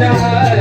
Yeah.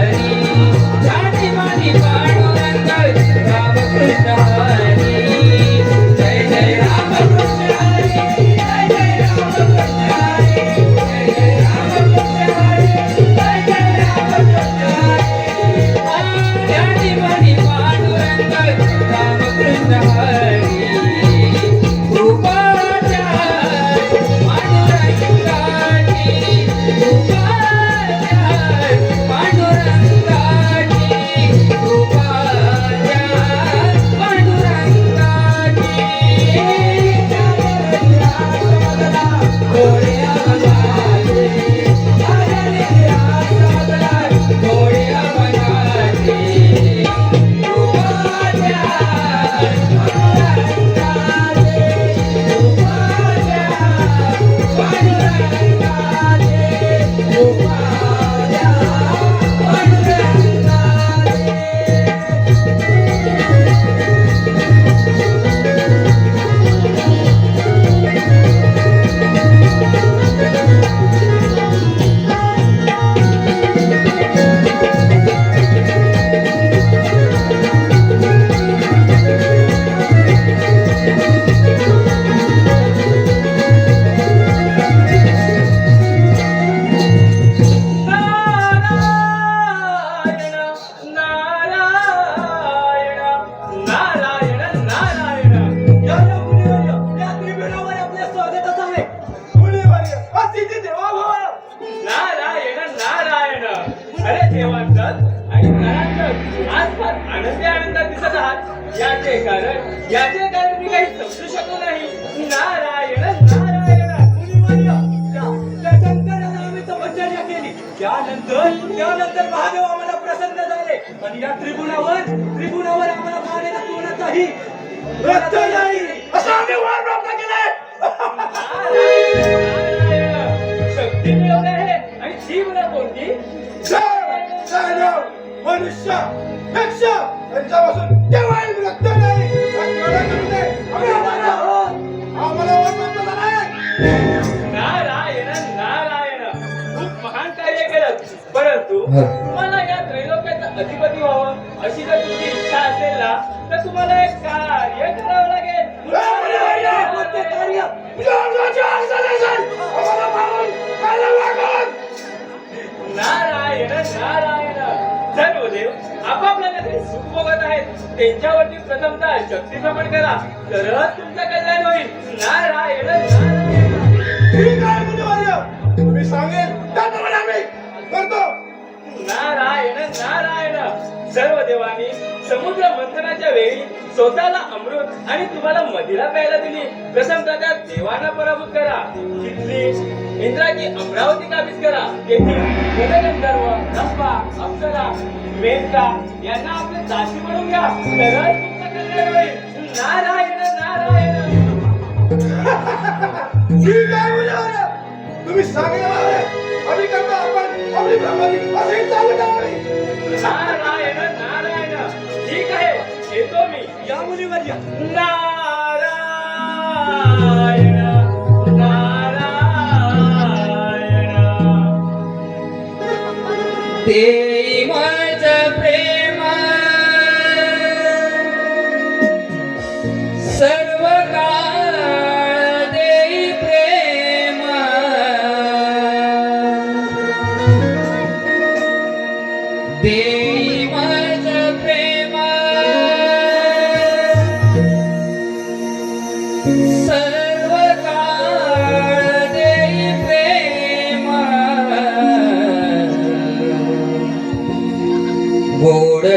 आहात याचे कारण याचे कारण मी काही समजू शकलो नाही. नारायण नारायण केली. त्यानंतर त्यानंतर महादेव आम्हाला प्रसन्न झाले. आणि या त्रिभुवनावर त्रिभुवनावर आम्हाला पाहण्याला कोणाचाही रक्त नाही. असं आम्ही वर प्राप्त केलंय. नारायण नारायण शक्ती मिळवली आहे आणि जीवन कोणती? मनुष्य यक्ष यांच्यापासून केव्हाही रक्त त्यांच्यावरती प्रथमतः शक्ती प्रकट करा. तरच तुमचं कल्याण होईल. ठीक आहे मुनिवर्य तुम्ही सांगेल त्याप्रमाणे आम्ही करतो. नारायण नारायण सर्व देवांनी समुद्र मंथनाच्या वेळी स्वतःला अमृत आणि तुम्हाला मदिरा प्यायला दिली. प्रथम त्या देवांना पराभूत करा. तिथली इंद्राची अमरावती काबीज करा. तेथील गगनगंधर्व रंभा अप्सरा मेनका यांना आपले दासी म्हणून घ्या. तरच तुमचं कल्याण होईल. नारायण नारायण. ठीक आहे मुलावर तुम्ही सांगण्यावर आम्ही करतो आपण. आपली ब्रह्माची असे आहे नारायण नारायण. ठीक आहे. येतो मी. या मुलीवर या. नारायण नारायण. देई